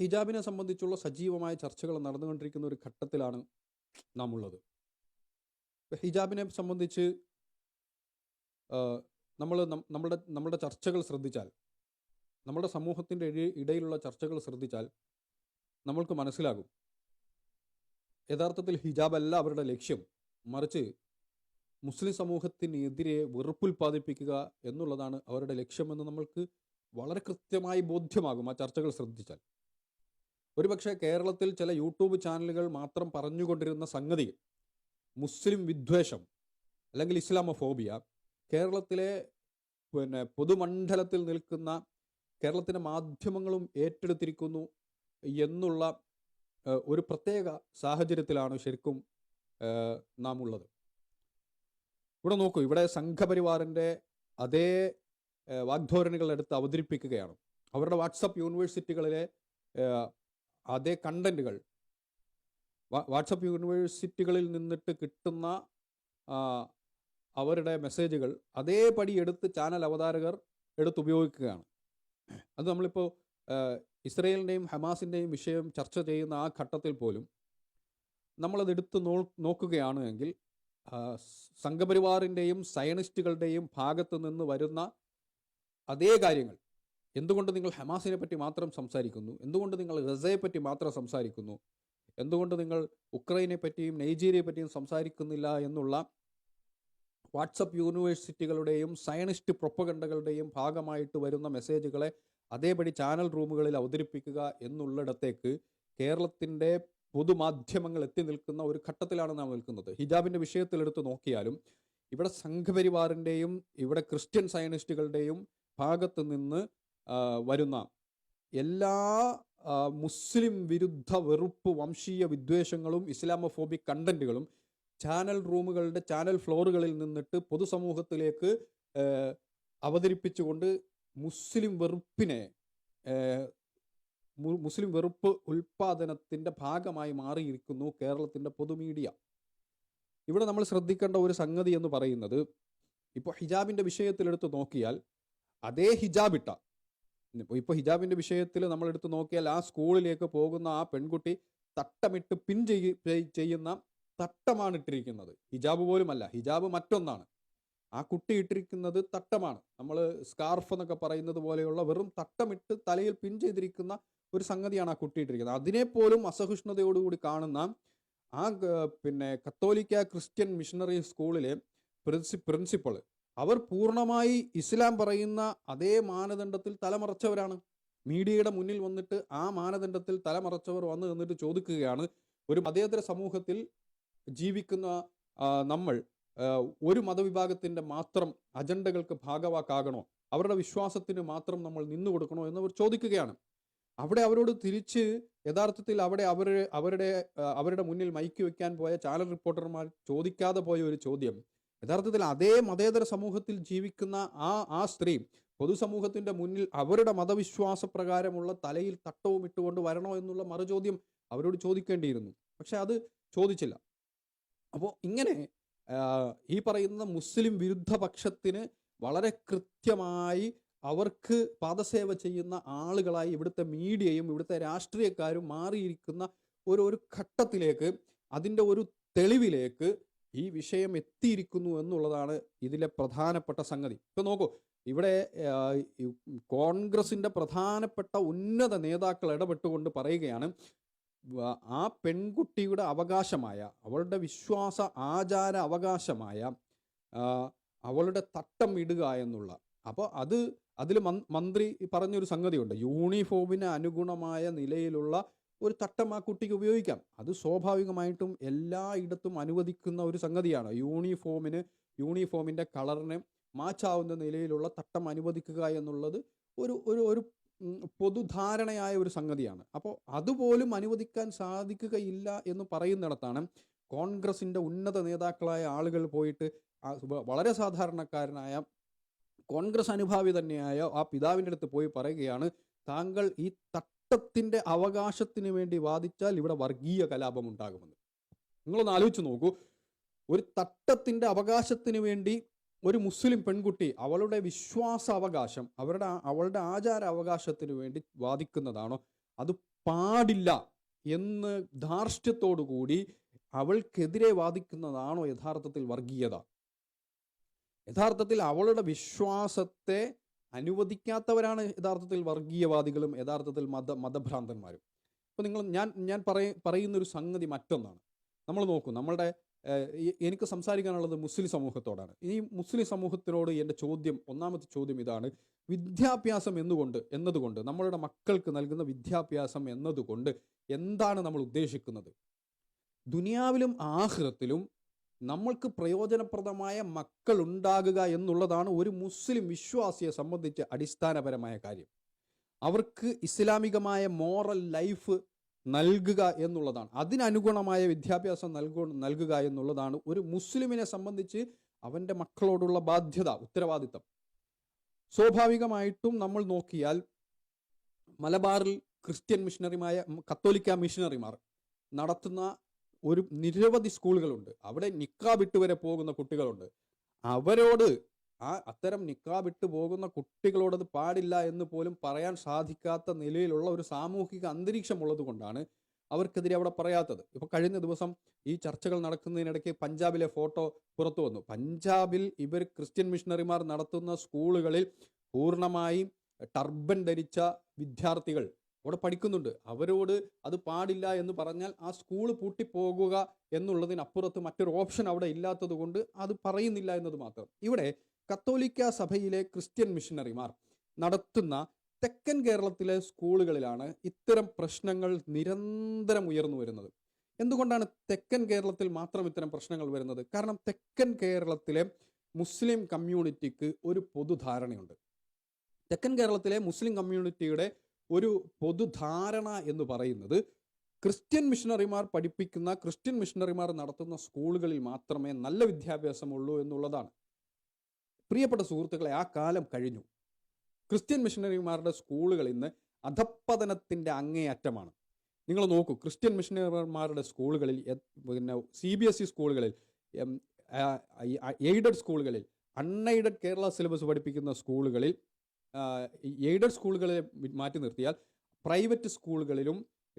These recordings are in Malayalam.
ഹിജാബിനെ സംബന്ധിച്ചുള്ള സജീവമായ ചർച്ചകൾ നടന്നുകൊണ്ടിരിക്കുന്ന ഒരു ഘട്ടത്തിലാണ് നാം ഉള്ളത് ഹിജാബിനെ സംബന്ധിച്ച് നമ്മൾ നമ്മുടെ നമ്മുടെ ചർച്ചകൾ ശ്രദ്ധിച്ചാൽ നമ്മുടെ സമൂഹത്തിന്റെ ഇടയിലുള്ള ചർച്ചകൾ ശ്രദ്ധിച്ചാൽ നമ്മൾക്ക് മനസ്സിലാകും. യഥാർത്ഥത്തിൽ ഹിജാബ് അല്ല അവരുടെ ലക്ഷ്യം. മറിച്ച് മുസ്ലിം സമൂഹത്തിനെതിരെ വെറുപ്പുൽപ്പാദിപ്പിക്കുക എന്നുള്ളതാണ് അവരുടെ ലക്ഷ്യമെന്ന് നമ്മൾക്ക് വളരെ കൃത്യമായി ബോധ്യമാകും ആ ചർച്ചകൾ ശ്രദ്ധിച്ചാൽ. ഒരുപക്ഷെ കേരളത്തിൽ ചില യൂട്യൂബ് ചാനലുകൾ മാത്രം പറഞ്ഞുകൊണ്ടിരുന്ന സംഗതി മുസ്ലിം വിദ്വേഷം അല്ലെങ്കിൽ ഇസ്ലാമോഫോബിയ കേരളത്തിലെ പിന്നെ പൊതുമണ്ഡലത്തിൽ നിൽക്കുന്ന കേരളത്തിന്റെ മാധ്യമങ്ങളും ഏറ്റെടുത്തിരിക്കുന്നു എന്നുള്ള ഒരു പ്രത്യേക സാഹചര്യത്തിലാണ് ശരിക്കും നാം ഉള്ളത് ഇവിടെ നോക്കൂ ഇവിടെ സംഘപരിവാറിന്റെ അതേ വാഗ്ധോരണികളെടുത്ത് അവതരിപ്പിക്കുകയാണ്. അവരുടെ വാട്സപ്പ് യൂണിവേഴ്സിറ്റികളിലെ അതേ കണ്ടന്റുകൾ. വാട്സപ്പ് യൂണിവേഴ്സിറ്റികളിൽ നിന്നിട്ട് കിട്ടുന്ന അവരുടെ മെസ്സേജുകൾ അതേപടി എടുത്ത് ചാനൽ അവതാരകർ എടുത്തുപയോഗിക്കുകയാണ്. അത് നമ്മളിപ്പോൾ ഇസ്രയേലിന്റെയും ഹമാസിന്റെയും വിഷയം ചർച്ച ചെയ്യുന്ന ആ ഘട്ടത്തിൽ പോലും നമ്മളത് എടുത്ത് നോ നോക്കുകയാണ് എങ്കിൽ സംഘപരിവാറിന്റെയും സയനിസ്റ്റുകളുടെയും ഭാഗത്ത് നിന്ന് വരുന്ന അതേ കാര്യങ്ങൾ എന്തുകൊണ്ട് നിങ്ങൾ ഹമാസിനെ പറ്റി മാത്രം സംസാരിക്കുന്നു? എന്തുകൊണ്ട് നിങ്ങൾ ഗസയെ പറ്റി മാത്രം സംസാരിക്കുന്നു? എന്തുകൊണ്ട് നിങ്ങൾ ഉക്രൈനെ പറ്റിയും നൈജീരിയയെ പറ്റിയും സംസാരിക്കുന്നില്ല എന്നുള്ള വാട്സപ്പ് യൂണിവേഴ്സിറ്റികളുടെയും സയനിസ്റ്റ് പ്രൊപ്പഗണ്ടകളുടെയും ഭാഗമായിട്ട് വരുന്ന മെസ്സേജുകളെ അതേപടി ചാനൽ റൂമുകളിൽ അവതരിപ്പിക്കുക എന്നുള്ളിടത്തേക്ക് കേരളത്തിന്റെ പൊതുമാധ്യമങ്ങൾ എത്തി നിൽക്കുന്ന ഒരു ഘട്ടത്തിലാണ് നാം നിൽക്കുന്നത്. ഹിജാബിന്റെ വിഷയത്തിലെടുത്ത് നോക്കിയാലും ഇവിടെ സംഘപരിവാറിന്റെയും ഇവിടെ ക്രിസ്ത്യൻ സയനിസ്റ്റുകളുടെയും ഭാഗത്ത് നിന്ന് വരുന്ന എല്ലാ മുസ്ലിം വിരുദ്ധ വെറുപ്പ് വംശീയ വിദ്വേഷങ്ങളും ഇസ്ലാമോഫോബിക് കണ്ടന്റുകളും ചാനൽ റൂമുകളുടെ ചാനൽ ഫ്ലോറുകളിൽ നിന്നിട്ട് പൊതുസമൂഹത്തിലേക്ക് അവതരിപ്പിച്ചുകൊണ്ട് മുസ്ലിം വെറുപ്പിനെ മുസ്ലിം വെറുപ്പ് ഉൽപാദനത്തിന്റെ ഭാഗമായി മാറിയിരിക്കുന്നു കേരളത്തിന്റെ പൊതുമീഡിയ ഇവിടെ നമ്മൾ ശ്രദ്ധിക്കേണ്ട ഒരു സംഗതി എന്ന് പറയുന്നത് ഇപ്പോൾ ഹിജാബിന്റെ വിഷയത്തിലെടുത്ത് നോക്കിയാൽ അതേ ഹിജാബിട്ട ഇപ്പോൾ ഹിജാബിന്റെ വിഷയത്തിൽ നമ്മൾ എടുത്ത് നോക്കിയാൽ ആ സ്കൂളിലേക്ക് പോകുന്ന ആ പെൺകുട്ടി തട്ടമിട്ട് പിൻ ചെയ്- ചെയ്യുന്ന തട്ടമാണ് ഇട്ടിരിക്കുന്നത്. ഹിജാബ് പോലുമല്ല. ഹിജാബ് മറ്റൊന്നാണ്. ആ കുട്ടി ഇട്ടിരിക്കുന്നത് തട്ടമാണ്. നമ്മൾ സ്കാർഫ് എന്നൊക്കെ പറയുന്നത് പോലെയുള്ള വെറും തട്ടമിട്ട് തലയിൽ പിൻ ചെയ്തിരിക്കുന്ന ഒരു സംഗതിയാണ് ആ കുട്ടി ഇട്ടിരിക്കുന്നത്. അതിനെപ്പോലും അസഹിഷ്ണുതയോടുകൂടി കാണുന്ന ആ പിന്നെ കത്തോലിക്ക ക്രിസ്ത്യൻ മിഷണറി സ്കൂളിലെ പ്രിൻസി പ്രിൻസിപ്പൾ അവർ പൂർണമായി ഇസ്ലാം പറയുന്ന അതേ മാനദണ്ഡത്തിൽ തലമറച്ചവരാണ്. മീഡിയയുടെ മുന്നിൽ വന്നിട്ട് ആ മാനദണ്ഡത്തിൽ തലമറച്ചവർ വന്നു നിന്നിട്ട് ചോദിക്കുകയാണ് ഒരു മതേതര സമൂഹത്തിൽ ജീവിക്കുന്ന നമ്മൾ ഒരു മതവിഭാഗത്തിന്റെ മാത്രം അജണ്ടകൾക്ക് ഭാഗവാക്കാകണോ? അവരുടെ വിശ്വാസത്തിന് മാത്രം നമ്മൾ നിന്നു കൊടുക്കണോ? എന്നവർ ചോദിക്കുകയാണ്. അവിടെ അവരോട് തിരിച്ച് യഥാർത്ഥത്തിൽ അവിടെ അവർ അവരുടെ അവരുടെ മുന്നിൽ മൈക്ക് വെക്കാൻ പോയ ചാനൽ റിപ്പോർട്ടർമാർ ചോദിക്കാതെ പോയ ഒരു ചോദ്യം യഥാർത്ഥത്തിൽ അതേ മതേതര സമൂഹത്തിൽ ജീവിക്കുന്ന ആ ആ സ്ത്രീ പൊതുസമൂഹത്തിന്റെ മുന്നിൽ അവരുടെ മതവിശ്വാസ പ്രകാരമുള്ള തലയിൽ തട്ടവും ഇട്ടുകൊണ്ട് വരണോ എന്നുള്ള മറുചോദ്യം അവരോട് ചോദിക്കേണ്ടിയിരുന്നു. പക്ഷെ അത് ചോദിച്ചില്ല. അപ്പോൾ ഇങ്ങനെ ഈ പറയുന്ന മുസ്ലിം വിരുദ്ധ പക്ഷത്തിന് വളരെ കൃത്യമായി അവർക്ക് പാദസേവ ചെയ്യുന്ന ആളുകളായി ഇവിടുത്തെ മീഡിയയും ഇവിടുത്തെ രാഷ്ട്രീയക്കാരും മാറിയിരിക്കുന്ന ഒരു ഒരു ഘട്ടത്തിലേക്ക് അതിന്റെ ഒരു തെളിവിലേക്ക് ഈ വിഷയം എത്തിയിരിക്കുന്നു എന്നുള്ളതാണ് ഇതിലെ പ്രധാനപ്പെട്ട സംഗതി. ഇപ്പൊ നോക്കൂ ഇവിടെ കോൺഗ്രസിന്റെ പ്രധാനപ്പെട്ട ഉന്നത നേതാക്കൾ ഇടപെട്ടുകൊണ്ട് പറയുകയാണ് ആ പെൺകുട്ടിയുടെ അവകാശമായ അവളുടെ വിശ്വാസ ആചാര അവകാശമായ അവളുടെ തട്ടം ഇടുക എന്നുള്ള. അപ്പോൾ അത് അതിൽ മന്ത്രി പറഞ്ഞൊരു സംഗതിയുണ്ട്. യൂണിഫോമിന് അനുഗുണമായ നിലയിലുള്ള ഒരു തട്ടം ആ കുട്ടിക്ക് ഉപയോഗിക്കാം. അത് സ്വാഭാവികമായിട്ടും എല്ലായിടത്തും അനുവദിക്കുന്ന ഒരു സംഗതിയാണ്. യൂണിഫോമിന് യൂണിഫോമിന്റെ കളറിന് മാച്ചാവുന്ന നിലയിലുള്ള തട്ടം അനുവദിക്കുക എന്നുള്ളത് ഒരു ഒരു ഒരു പൊതുധാരണയായ ഒരു സംഗതിയാണ്. അപ്പോൾ അതുപോലും അനുവദിക്കാൻ സാധിക്കുകയില്ല എന്ന് പറയുന്നിടത്താണ് കോൺഗ്രസിന്റെ ഉന്നത നേതാക്കളായ ആളുകൾ പോയിട്ട് വളരെ സാധാരണക്കാരനായ കോൺഗ്രസ് അനുഭാവി തന്നെയായ ആ പിതാവിന്റെ അടുത്ത് പോയി പറയുകയാണ് താങ്കൾ ഈ തട്ടത്തിന്റെ അവകാശത്തിന് വേണ്ടി വാദിച്ചാൽ ഇവിടെ വർഗീയ കലാപം ഉണ്ടാകുമെന്ന്. നിങ്ങളൊന്ന് ആലോചിച്ച് നോക്കൂ. ഒരു തട്ടത്തിന്റെ അവകാശത്തിന് വേണ്ടി ഒരു മുസ്ലിം പെൺകുട്ടി അവളുടെ വിശ്വാസ അവകാശം അവരുടെ അവളുടെ ആചാര അവകാശത്തിന് വേണ്ടി വാദിക്കുന്നതാണോ? അത് പാടില്ല എന്ന് ധാർഷ്ട്യത്തോടു കൂടി അവൾക്കെതിരെ വാദിക്കുന്നതാണോ യഥാർത്ഥത്തിൽ വർഗീയത? യഥാർത്ഥത്തിൽ അവളുടെ വിശ്വാസത്തെ അനുവദിക്കാത്തവരാണ് യഥാർത്ഥത്തിൽ വർഗീയവാദികളും യഥാർത്ഥത്തിൽ മത മതഭ്രാന്തന്മാരും. അപ്പോൾ നിങ്ങൾ ഞാൻ ഞാൻ പറയ പറയുന്നൊരു സംഗതി മറ്റൊന്നാണ്. നമ്മൾ നോക്കൂ നമ്മളുടെ എനിക്ക് സംസാരിക്കാനുള്ളത് മുസ്ലിം സമൂഹത്തോടാണ്. ഈ മുസ്ലിം സമൂഹത്തിനോട് എന്റെ ചോദ്യം ഒന്നാമത്തെ ചോദ്യം ഇതാണ്. വിദ്യാഭ്യാസം എന്നുകൊണ്ട് എന്നതുകൊണ്ട് നമ്മളുടെ മക്കൾക്ക് നൽകുന്ന വിദ്യാഭ്യാസം എന്നതുകൊണ്ട് എന്താണ് നമ്മൾ ഉദ്ദേശിക്കുന്നത്? ദുനിയാവിലും ആഹ്റത്തിലും നമ്മൾക്ക് പ്രയോജനപ്രദമായ മക്കൾ ഉണ്ടാകുക എന്നുള്ളതാണ് ഒരു മുസ്ലിം വിശ്വാസിയെ സംബന്ധിച്ച് അടിസ്ഥാനപരമായ കാര്യം. അവർക്ക് ഇസ്ലാമികമായ മോറൽ ലൈഫ് നൽകുക എന്നുള്ളതാണ്. അതിനനുഗുണമായ വിദ്യാഭ്യാസം നൽകു നൽകുക എന്നുള്ളതാണ് ഒരു മുസ്ലിമിനെ സംബന്ധിച്ച് അവന്റെ മക്കളോടുള്ള ബാധ്യത ഉത്തരവാദിത്തം. സ്വാഭാവികമായിട്ടും നമ്മൾ നോക്കിയാൽ മലബാറിൽ ക്രിസ്ത്യൻ മിഷണറിമായ കത്തോലിക്ക മിഷണറിമാർ നടത്തുന്ന ഒരു നിരവധി സ്കൂളുകളുണ്ട്. അവിടെ നിക്കാബിട്ട് വരെ പോകുന്ന കുട്ടികളുണ്ട്. അവരോട് ആ അത്തരം നിക്കാബിട്ട് പോകുന്ന കുട്ടികളോടത് പാടില്ല എന്ന് പോലും പറയാൻ സാധിക്കാത്ത നിലയിലുള്ള ഒരു സാമൂഹിക അന്തരീക്ഷം ഉള്ളത് കൊണ്ടാണ് അവർക്കെതിരെ അവിടെ പറയാത്തത്. ഇപ്പൊ കഴിഞ്ഞ ദിവസം ഈ ചർച്ചകൾ നടക്കുന്നതിനിടയ്ക്ക് പഞ്ചാബിലെ ഫോട്ടോ പുറത്തു വന്നു. പഞ്ചാബിൽ ഇവർ ക്രിസ്ത്യൻ മിഷണറിമാർ നടത്തുന്ന സ്കൂളുകളിൽ പൂർണമായും ടർബൻ ധരിച്ച വിദ്യാർത്ഥികൾ അവിടെ പഠിക്കുന്നുണ്ട്. അവരോട് അത് പാടില്ല എന്ന് പറഞ്ഞാൽ ആ സ്കൂൾ പൂട്ടിപ്പോകുക എന്നുള്ളതിനപ്പുറത്ത് മറ്റൊരു ഓപ്ഷൻ അവിടെ ഇല്ലാത്തത് കൊണ്ട് അത് പറയുന്നില്ല എന്നത് മാത്രം. ഇവിടെ കത്തോലിക്ക സഭയിലെ ക്രിസ്ത്യൻ മിഷനറിമാർ നടത്തുന്ന തെക്കൻ കേരളത്തിലെ സ്കൂളുകളിലാണ് ഇത്തരം പ്രശ്നങ്ങൾ നിരന്തരം ഉയർന്നു വരുന്നത്. എന്തുകൊണ്ടാണ് തെക്കൻ കേരളത്തിൽ മാത്രം ഇത്തരം പ്രശ്നങ്ങൾ വരുന്നത്? കാരണം തെക്കൻ കേരളത്തിലെ മുസ്ലിം കമ്മ്യൂണിറ്റിക്ക് ഒരു പൊതുധാരണയുണ്ട്. തെക്കൻ കേരളത്തിലെ മുസ്ലിം കമ്മ്യൂണിറ്റിയുടെ ഒരു പൊതുധാരണ എന്ന് പറയുന്നത് ക്രിസ്ത്യൻ മിഷണറിമാർ പഠിപ്പിക്കുന്ന ക്രിസ്ത്യൻ മിഷണറിമാർ നടത്തുന്ന സ്കൂളുകളിൽ മാത്രമേ നല്ല വിദ്യാഭ്യാസമുള്ളൂ എന്നുള്ളതാണ്. പ്രിയപ്പെട്ട സുഹൃത്തുക്കളെ ആ കാലം കഴിഞ്ഞു. ക്രിസ്ത്യൻ മിഷണറിമാരുടെ സ്കൂളുകൾ ഇന്ന് അധപ്പതനത്തിന്റെ അങ്ങേയറ്റമാണ്. നിങ്ങൾ നോക്കൂ ക്രിസ്ത്യൻ മിഷണറിമാരുടെ സ്കൂളുകളിൽ പിന്നെ സി ബി എസ് ഇ സ്കൂളുകളിൽ എയ്ഡഡ് സ്കൂളുകളിൽ അൺഎയ്ഡഡ് കേരള സിലബസ് പഠിപ്പിക്കുന്ന സ്കൂളുകളിൽ എയ്ഡഡ് സ്കൂളുകളെ മാറ്റി നിർത്തിയാൽ പ്രൈവറ്റ് സ്കൂളുകളിലും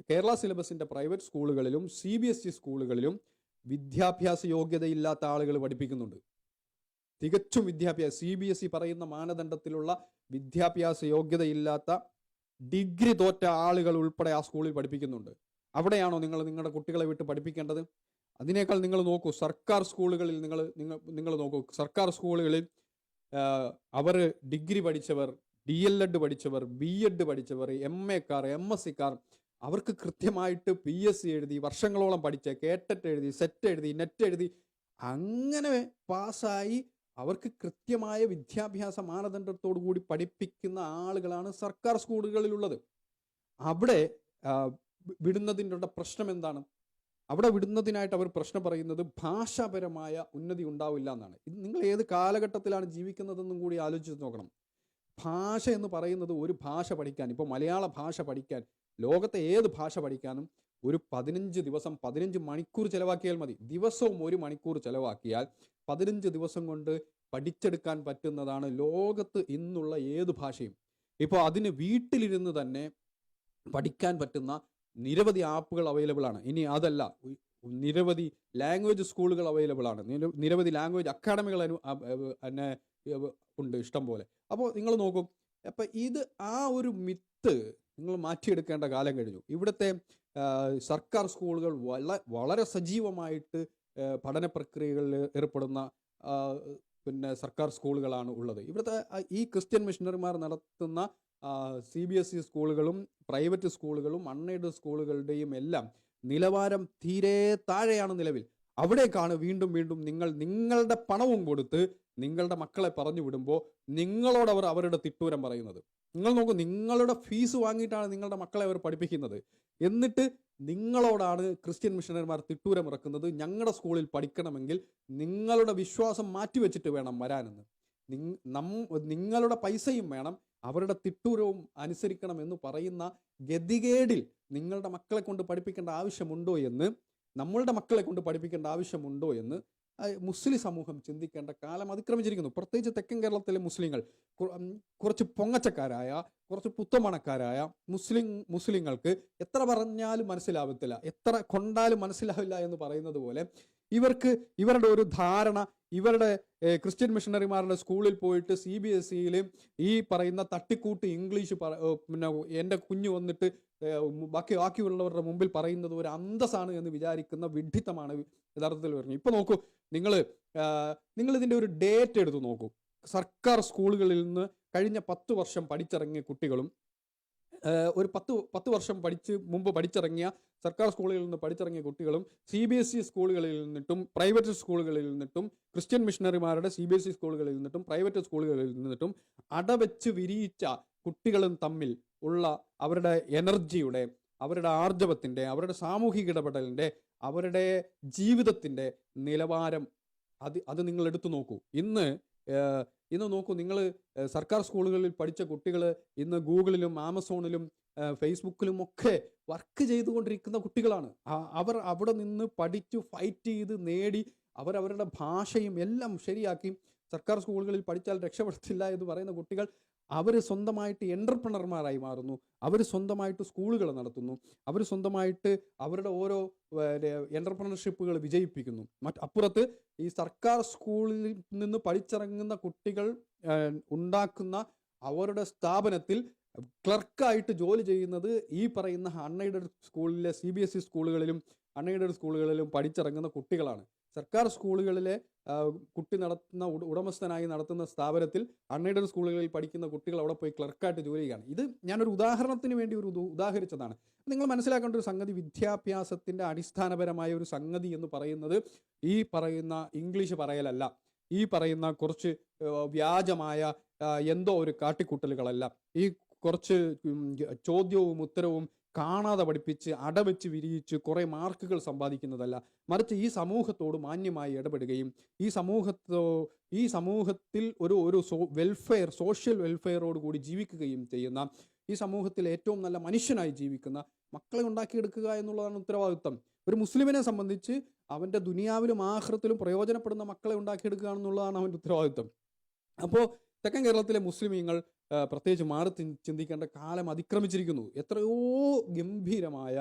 കേരള സിലബസിന്റെ പ്രൈവറ്റ് സ്കൂളുകളിലും സി ബി എസ് ഇ സ്കൂളുകളിലും വിദ്യാഭ്യാസ യോഗ്യതയില്ലാത്ത ആളുകൾ പഠിപ്പിക്കുന്നുണ്ട്. തികച്ചും വിദ്യാഭ്യാസ സി ബി എസ് ഇ പറയുന്ന മാനദണ്ഡത്തിലുള്ള വിദ്യാഭ്യാസ യോഗ്യതയില്ലാത്ത ഡിഗ്രി തോറ്റ ആളുകൾ ഉൾപ്പെടെ ആ സ്കൂളിൽ പഠിപ്പിക്കുന്നുണ്ട്. അവിടെയാണോ നിങ്ങൾ നിങ്ങളുടെ കുട്ടികളെ വിട്ട് പഠിപ്പിക്കേണ്ടത്? അതിനേക്കാൾ നിങ്ങൾ നോക്കൂ സർക്കാർ സ്കൂളുകളിൽ നിങ്ങൾ നിങ്ങൾ നിങ്ങൾ നോക്കൂ സർക്കാർ സ്കൂളുകളിൽ അവർ ഡിഗ്രി പഠിച്ചവർ ഡി എൽ എഡ് പഠിച്ചവർ ബി എഡ് പഠിച്ചവർ എം എക്കാർ എം എസ് സിക്കാർ അവർക്ക് കൃത്യമായിട്ട് പി എസ് സി എഴുതി വർഷങ്ങളോളം പഠിച്ച കേട്ടറ്റ് എഴുതി സെറ്റ് എഴുതി നെറ്റ് എഴുതി അങ്ങനെ പാസ്സായി അവർക്ക് കൃത്യമായ വിദ്യാഭ്യാസ മാനദണ്ഡത്തോടു കൂടി പഠിപ്പിക്കുന്ന ആളുകളാണ് സർക്കാർ സ്കൂളുകളിലുള്ളത്. അവിടെ വിടുന്നതിന്റെ പ്രശ്നം എന്താണ്? അവിടെ വിടുന്നതിനായിട്ട് അവർ പ്രശ്നം പറയുന്നത് ഭാഷാപരമായ ഉന്നതി ഉണ്ടാവില്ല എന്നാണ്. ഇത് നിങ്ങൾ ഏത് കാലഘട്ടത്തിലാണ് ജീവിക്കുന്നതെന്നും കൂടി ആലോചിച്ച് നോക്കണം. ഭാഷ എന്ന് പറയുന്നത് ഒരു ഭാഷ പഠിക്കാൻ ഇപ്പോൾ മലയാള ഭാഷ പഠിക്കാൻ ലോകത്തെ ഏത് ഭാഷ പഠിക്കാനും ഒരു പതിനഞ്ച് ദിവസം പതിനഞ്ച് മണിക്കൂർ ചിലവാക്കിയാൽ മതി. ദിവസവും ഒരു മണിക്കൂർ ചിലവാക്കിയാൽ പതിനഞ്ച് ദിവസം കൊണ്ട് പഠിച്ചെടുക്കാൻ പറ്റുന്നതാണ് ലോകത്ത് ഇന്നുള്ള ഏത് ഭാഷയും. ഇപ്പോൾ അതിന് വീട്ടിലിരുന്ന് തന്നെ പഠിക്കാൻ പറ്റുന്ന നിരവധി ആപ്പുകൾ അവൈലബിൾ ആണ്. ഇനി അതല്ല നിരവധി ലാംഗ്വേജ് സ്കൂളുകൾ അവൈലബിൾ ആണ്. നിരവധി ലാംഗ്വേജ് അക്കാഡമികൾ തന്നെ ഉണ്ട് ഇഷ്ടം പോലെ. അപ്പോൾ നിങ്ങൾ നോക്കും അപ്പം ഇത് ആ ഒരു മിത്ത് നിങ്ങൾ മാറ്റിയെടുക്കേണ്ട കാലം കഴിഞ്ഞു. ഇവിടുത്തെ സർക്കാർ സ്കൂളുകൾ വള വളരെ സജീവമായിട്ട് പഠന പ്രക്രിയകളിൽ ഏർപ്പെടുന്ന പിന്നെ സർക്കാർ സ്കൂളുകളാണ് ഉള്ളത്. ഇവിടുത്തെ ഈ ക്രിസ്ത്യൻ മിഷണറിമാർ നടത്തുന്ന സി ബി എസ് ഇ സ്കൂളുകളും പ്രൈവറ്റ് സ്കൂളുകളും അൺഎയ്ഡഡ് സ്കൂളുകളുടെയും എല്ലാം നിലവാരം തീരെ താഴെയാണ് നിലവിൽ. അവിടേക്കാണ് വീണ്ടും വീണ്ടും നിങ്ങൾ നിങ്ങളുടെ പണവും കൊടുത്ത് നിങ്ങളുടെ മക്കളെ പറഞ്ഞു വിടുമ്പോൾ നിങ്ങളോട് അവർ അവരുടെ തിട്ടൂരം പറയുന്നത്. നിങ്ങൾ നോക്കൂ നിങ്ങളുടെ ഫീസ് വാങ്ങിയിട്ടാണ് നിങ്ങളുടെ മക്കളെ അവർ പഠിപ്പിക്കുന്നത്. എന്നിട്ട് നിങ്ങളോടാണ് ക്രിസ്ത്യൻ മിഷണറിമാർ തിട്ടൂരം ഇറക്കുന്നത്. ഞങ്ങളുടെ സ്കൂളിൽ പഠിക്കണമെങ്കിൽ നിങ്ങളുടെ വിശ്വാസം മാറ്റിവെച്ചിട്ട് വേണം വരാനെന്ന്. നിങ് നിങ്ങളുടെ പൈസയും വേണം അവരുടെ തിട്ടൂരവും അനുസരിക്കണം എന്ന് പറയുന്ന ഗതികേടിൽ നിങ്ങളുടെ മക്കളെ കൊണ്ട് പഠിപ്പിക്കേണ്ട ആവശ്യമുണ്ടോ എന്ന് നമ്മളുടെ മക്കളെ കൊണ്ട് പഠിപ്പിക്കേണ്ട ആവശ്യമുണ്ടോ എന്ന് മുസ്ലിം സമൂഹം ചിന്തിക്കേണ്ട കാലം അതിക്രമിച്ചിരിക്കുന്നു. പ്രത്യേകിച്ച് തെക്കൻ കേരളത്തിലെ മുസ്ലിങ്ങൾ കുറച്ച് പൊങ്ങച്ചക്കാരായ കുറച്ച് പുത്തമണക്കാരായ മുസ്ലിം മുസ്ലിങ്ങൾക്ക് എത്ര പറഞ്ഞാലും മനസ്സിലാവത്തില്ല എത്ര കൊണ്ടാലും മനസ്സിലാവില്ല എന്ന് പറയുന്നത് പോലെ ഇവർക്ക് ഇവരുടെ ഒരു ധാരണ ഇവരുടെ ക്രിസ്ത്യൻ മിഷണറിമാരുടെ സ്കൂളിൽ പോയിട്ട് സി ബി എസ് സിയിലും ഈ പറയുന്ന തട്ടിക്കൂട്ട് ഇംഗ്ലീഷ് പിന്നെ എന്റെ കുഞ്ഞ് വന്നിട്ട് ബാക്കി ബാക്കിയുള്ളവരുടെ മുമ്പിൽ പറയുന്നത് ഒരു അന്തസ്സാണ് എന്ന് വിചാരിക്കുന്ന വിഡ്ഢിത്തമാണ് യഥാർത്ഥത്തിൽ വരുന്നത്. ഇപ്പം നോക്കൂ നിങ്ങൾ ഇതിന്റെ ഒരു ഡേറ്റ് എടുത്ത് നോക്കൂ. സർക്കാർ സ്കൂളുകളിൽ നിന്ന് കഴിഞ്ഞ പത്ത് വർഷം പഠിച്ചിറങ്ങിയ കുട്ടികളും ഒരു പത്ത് പത്ത് വർഷം പഠിച്ച് മുമ്പ് പഠിച്ചിറങ്ങിയ സർക്കാർ സ്കൂളുകളിൽ നിന്ന് പഠിച്ചിറങ്ങിയ കുട്ടികളും സി ബി എസ് ഇ സ്കൂളുകളിൽ നിന്നിട്ടും പ്രൈവറ്റ് സ്കൂളുകളിൽ നിന്നിട്ടും ക്രിസ്ത്യൻ മിഷണറിമാരുടെ സി ബി എസ് ഇ സ്കൂളുകളിൽ നിന്നിട്ടും പ്രൈവറ്റ് സ്കൂളുകളിൽ നിന്നിട്ടും അടവെച്ച് വിരിയിച്ച കുട്ടികളും തമ്മിൽ ഉള്ള അവരുടെ എനർജിയുടെ അവരുടെ ആർജവത്തിന്റെ അവരുടെ സാമൂഹിക ഇടപെടലിന്റെ അവരുടെ ജീവിതത്തിന്റെ നിലവാരം അത് അത് നിങ്ങൾ എടുത്തു നോക്കൂ. ഇന്ന് ഇന്ന് നോക്കൂ നിങ്ങൾ സർക്കാർ സ്കൂളുകളിൽ പഠിച്ച കുട്ടികൾ ഇന്ന് ഗൂഗിളിലും ആമസോണിലും ഫേസ്ബുക്കിലും ഒക്കെ വർക്ക് ചെയ്തുകൊണ്ടിരിക്കുന്ന കുട്ടികളാണ്. അവർ അവിടെ നിന്ന് പഠിച്ചു ഫൈറ്റ് ചെയ്ത് നേടി അവരവരുടെ ഭാഷയും എല്ലാം ശരിയാക്കി. സർക്കാർ സ്കൂളുകളിൽ പഠിച്ചാൽ രക്ഷപ്പെടത്തില്ല എന്ന് പറയുന്ന കുട്ടികൾ അവർ സ്വന്തമായിട്ട് എന്റർപ്രണർമാരായി മാറുന്നു. അവർ സ്വന്തമായിട്ട് സ്കൂളുകൾ നടത്തുന്നു. അവർ സ്വന്തമായിട്ട് അവരുടെ ഓരോ എന്റർപ്രണർഷിപ്പുകൾ വിജയിപ്പിക്കുന്നു. മറ്റ് അപ്പുറത്ത് ഈ സർക്കാർ സ്കൂളിൽ നിന്ന് പഠിച്ചിറങ്ങുന്ന കുട്ടികൾ ഉണ്ടാക്കുന്ന അവരുടെ സ്ഥാപനത്തിൽ ക്ലർക്കായിട്ട് ജോലി ചെയ്യുന്നത് ഈ പറയുന്ന അൺഎയ്ഡഡ് സ്കൂളിലെ സി ബി എസ് ഇ സ്കൂളുകളിലും അൺഎയ്ഡഡ് സ്കൂളുകളിലും പഠിച്ചിറങ്ങുന്ന കുട്ടികളാണ്. സർക്കാർ സ്കൂളുകളിലെ കുട്ടി നടത്തുന്ന ഉട- ഉടമസ്ഥനായി നടത്തുന്ന സ്ഥാപനത്തിൽ അൺഎയ്ഡഡ് സ്കൂളുകളിൽ പഠിക്കുന്ന കുട്ടികൾ അവിടെ പോയി ക്ലർക്കായിട്ട് ജോലി ചെയ്യുകയാണ്. ഇത് ഞാനൊരു ഉദാഹരണത്തിന് വേണ്ടി ഒരു ഉദ- ഉദാഹരിച്ചതാണ്. നിങ്ങൾ മനസ്സിലാക്കേണ്ട ഒരു സംഗതി വിദ്യാഭ്യാസത്തിന്റെ അടിസ്ഥാനപരമായ ഒരു സംഗതി എന്ന് പറയുന്നത് ഈ പറയുന്ന ഇംഗ്ലീഷ് പറയലല്ല. ഈ പറയുന്ന കുറച്ച് വ്യാജമായ എന്തോ ഒരു കാട്ടിക്കൂട്ടലുകളല്ല. ഈ കുറച്ച് ചോദ്യവും ഉത്തരവും കാണാതെ പഠിപ്പിച്ച് അടവെച്ച് വിരിയിച്ച് കുറേ മാർക്കുകൾ സമ്പാദിക്കുന്നതല്ല. മറിച്ച് ഈ സമൂഹത്തോട് മാന്യമായി ഇടപെടുകയും ഈ സമൂഹത്തോ ഈ സമൂഹത്തിൽ ഒരു ഒരു സോ വെൽഫെയർ സോഷ്യൽ വെൽഫെയറോട് കൂടി ജീവിക്കുകയും ചെയ്യുന്ന ഈ സമൂഹത്തിൽ ഏറ്റവും നല്ല മനുഷ്യനായി ജീവിക്കുന്ന മക്കളെ ഉണ്ടാക്കിയെടുക്കുക എന്നുള്ളതാണ് ഉത്തരവാദിത്വം ഒരു മുസ്ലിമിനെ സംബന്ധിച്ച് അവന്റെ ദുനിയാവിലും ആഹൃത്തിലും പ്രയോജനപ്പെടുന്ന മക്കളെ ഉണ്ടാക്കിയെടുക്കുക എന്നുള്ളതാണ് അവന്റെ ഉത്തരവാദിത്വം അപ്പോൾ തെക്കൻ കേരളത്തിലെ മുസ്ലിമീങ്ങൾ പ്രത്യേകിച്ച് മാറി ചിന്തിക്കേണ്ട കാലം അതിക്രമിച്ചിരിക്കുന്നു. എത്രയോ ഗംഭീരമായ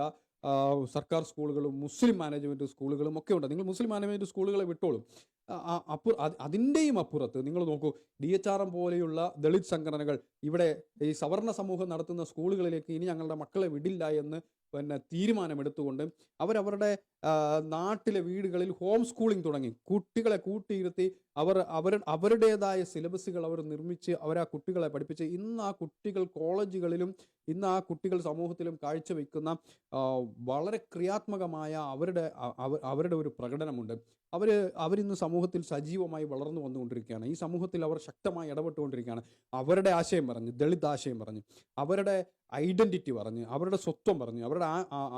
സർക്കാർ സ്കൂളുകളും മുസ്ലിം മാനേജ്മെന്റ് സ്കൂളുകളും ഒക്കെ ഉണ്ട്. നിങ്ങൾ മുസ്ലിം മാനേജ്മെന്റ് സ്കൂളുകളെ വിട്ടോളും. അപ്പുറ അതിന്റെയും അപ്പുറത്ത് നിങ്ങൾ നോക്കൂ ഡി എച്ച് ആർ എം പോലെയുള്ള ദളിത് സംഘടനകൾ ഇവിടെ ഈ സവർണ സമൂഹം നടത്തുന്ന സ്കൂളുകളിലേക്ക് ഇനി ഞങ്ങളുടെ മക്കളെ വിടില്ല എന്ന് പിന്നെ തീരുമാനമെടുത്തുകൊണ്ട് അവരവരുടെ നാട്ടിലെ വീടുകളിൽ ഹോം സ്കൂളിംഗ് തുടങ്ങി. കുട്ടികളെ കൂട്ടിയിരുത്തി അവർ അവർ അവരുടേതായ സിലബസുകൾ അവർ നിർമ്മിച്ച് അവർ ആ കുട്ടികളെ പഠിപ്പിച്ച് ഇന്ന് ആ കുട്ടികൾ കോളേജുകളിലും ഇന്ന് ആ കുട്ടികൾ സമൂഹത്തിലും കാഴ്ചവെക്കുന്ന വളരെ ക്രിയാത്മകമായ അവരുടെ അവരുടെ ഒരു പ്രകടനമുണ്ട്. അവർ അവരിന്ന് സമൂഹത്തിൽ സജീവമായി വളർന്നു വന്നുകൊണ്ടിരിക്കുകയാണ്. ഈ സമൂഹത്തിൽ അവർ ശക്തമായി ഇടപെട്ടുകൊണ്ടിരിക്കുകയാണ്. അവരുടെ ആശയം പറഞ്ഞ് ദളിത് ആശയം പറഞ്ഞ് അവരുടെ ഐഡന്റിറ്റി പറഞ്ഞ് അവരുടെ സ്വത്വം പറഞ്ഞ് അവരുടെ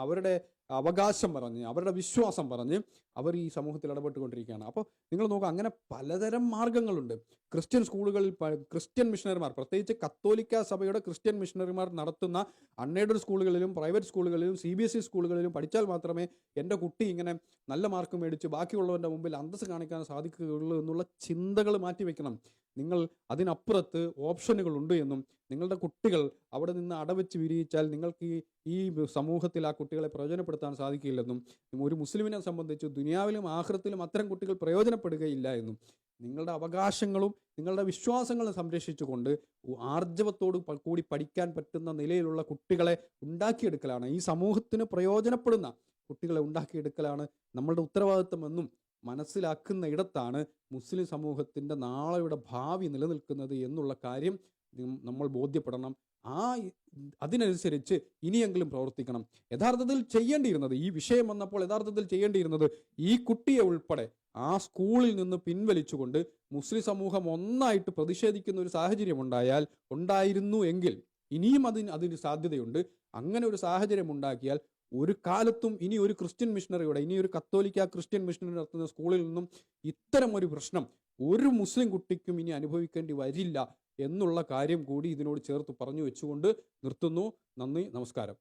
അവരുടെ അവകാശം പറഞ്ഞ് അവരുടെ വിശ്വാസം പറഞ്ഞ് അവർ ഈ സമൂഹത്തിൽ ഇടപെട്ടുകൊണ്ടിരിക്കുകയാണ്. അപ്പോൾ നിങ്ങൾ നോക്കുക അങ്ങനെ പലതരം മാർഗങ്ങളുണ്ട് ക്രിസ്ത്യൻ സ്കൂളുകളിൽ ക്രിസ്ത്യൻ മിഷണറിമാർ പ്രത്യേകിച്ച് കത്തോലിക്ക സഭയുടെ ക്രിസ്ത്യൻ മിഷണറിമാർ നടത്തുന്ന അൺഎയ്ഡഡ് സ്കൂളുകളിലും പ്രൈവറ്റ് സ്കൂളുകളിലും സി ബി എസ് ഇ സ്കൂളുകളിലും പഠിച്ചാൽ മാത്രമേ എന്റെ കുട്ടി ഇങ്ങനെ നല്ല മാർക്ക് മേടിച്ച് ബാക്കിയുള്ളവന്റെ മുമ്പിൽ അന്തസ് കാണിക്കാൻ സാധിക്കുകയുള്ളൂ എന്നുള്ള ചിന്തകൾ മാറ്റിവെക്കണം നിങ്ങൾ അതിനപ്പുറത്ത് ഓപ്ഷനുകളുണ്ട് എന്നും നിങ്ങളുടെ കുട്ടികൾ അവിടെ നിന്ന് അടവെച്ച് വിരിയിച്ചാൽ നിങ്ങൾക്ക് ഈ ഈ സമൂഹത്തിൽ ആ കുട്ടികളെ പ്രയോജനപ്പെടുത്താൻ സാധിക്കില്ലെന്നും ഒരു മുസ്ലിമിനെ സംബന്ധിച്ച് ദുനിയാവിലും ആഹൃത്തിലും അത്തരം കുട്ടികൾ പ്രയോജനപ്പെടുകയില്ല എന്നും നിങ്ങളുടെ അവകാശങ്ങളും നിങ്ങളുടെ വിശ്വാസങ്ങളും സംരക്ഷിച്ചുകൊണ്ട് ആർജവത്തോട് കൂടി പഠിക്കാൻ പറ്റുന്ന നിലയിലുള്ള കുട്ടികളെ ഉണ്ടാക്കിയെടുക്കലാണ്. ഈ സമൂഹത്തിന് പ്രയോജനപ്പെടുന്ന കുട്ടികളെ ഉണ്ടാക്കിയെടുക്കലാണ് നമ്മളുടെ ഉത്തരവാദിത്വമെന്നും മനസ്സിലാക്കുന്ന ഇടത്താണ് മുസ്ലിം സമൂഹത്തിന്റെ നാളെയുടെ ഭാവി നിലനിൽക്കുന്നത് എന്നുള്ള കാര്യം നമ്മൾ ബോധ്യപ്പെടണം. ആ അതിനനുസരിച്ച് ഇനിയെങ്കിലും പ്രവർത്തിക്കണം. യഥാർത്ഥത്തിൽ ചെയ്യേണ്ടിയിരുന്നത് ഈ വിഷയം വന്നപ്പോൾ യഥാർത്ഥത്തിൽ ചെയ്യേണ്ടിയിരുന്നത് ഈ കുട്ടിയെ ഉൾപ്പെടെ ആ സ്കൂളിൽ നിന്ന് പിൻവലിച്ചുകൊണ്ട് മുസ്ലിം സമൂഹം ഒന്നായിട്ട് പ്രതിഷേധിക്കുന്ന ഒരു സാഹചര്യം ഉണ്ടായാൽ ഉണ്ടായിരുന്നു എങ്കിൽ ഇനിയും അതിന് അതിന് സാധ്യതയുണ്ട്. അങ്ങനെ ഒരു സാഹചര്യം ഉണ്ടാക്കിയാൽ ഒരു കാലത്തും ഇനി ഒരു ക്രിസ്ത്യൻ മിഷണറിയുടെ ഇനി ഒരു കത്തോലിക്ക ക്രിസ്ത്യൻ മിഷണറി നടത്തുന്ന സ്കൂളിൽ നിന്നും ഇത്തരം ഒരു പ്രശ്നം ഒരു മുസ്ലിം കുട്ടിക്കും ഇനി അനുഭവിക്കേണ്ടി വരില്ല. എന്നുള്ള കാര്യം കൂടി ഇതിനോട് ചേർത്ത് പറഞ്ഞു വെച്ചുകൊണ്ട് നിർത്തുന്നു. നന്ദി നമസ്കാരം.